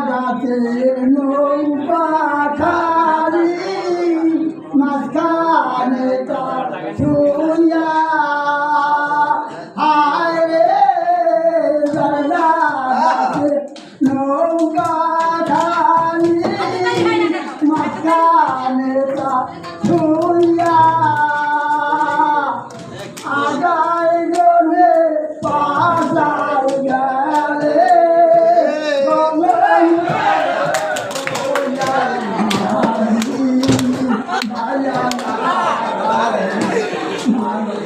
গাছে নৌকা খারি মাঝখানে শুয়া হায় রে নৌকা খারি মাঝখানে শুয়া আগায়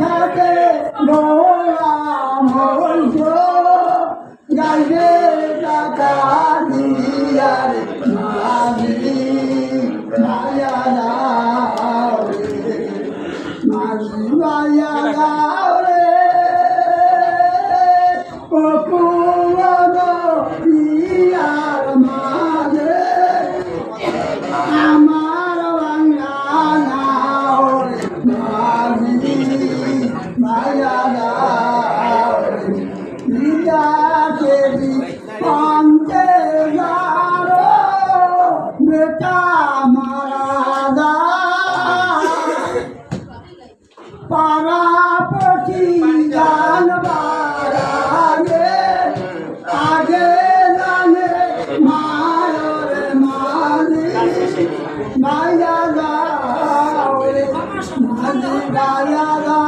থাকে গোলাম হইছো পাড়াপটি জানবারা আগে জানে মায়ের মালি। মায়া গায়া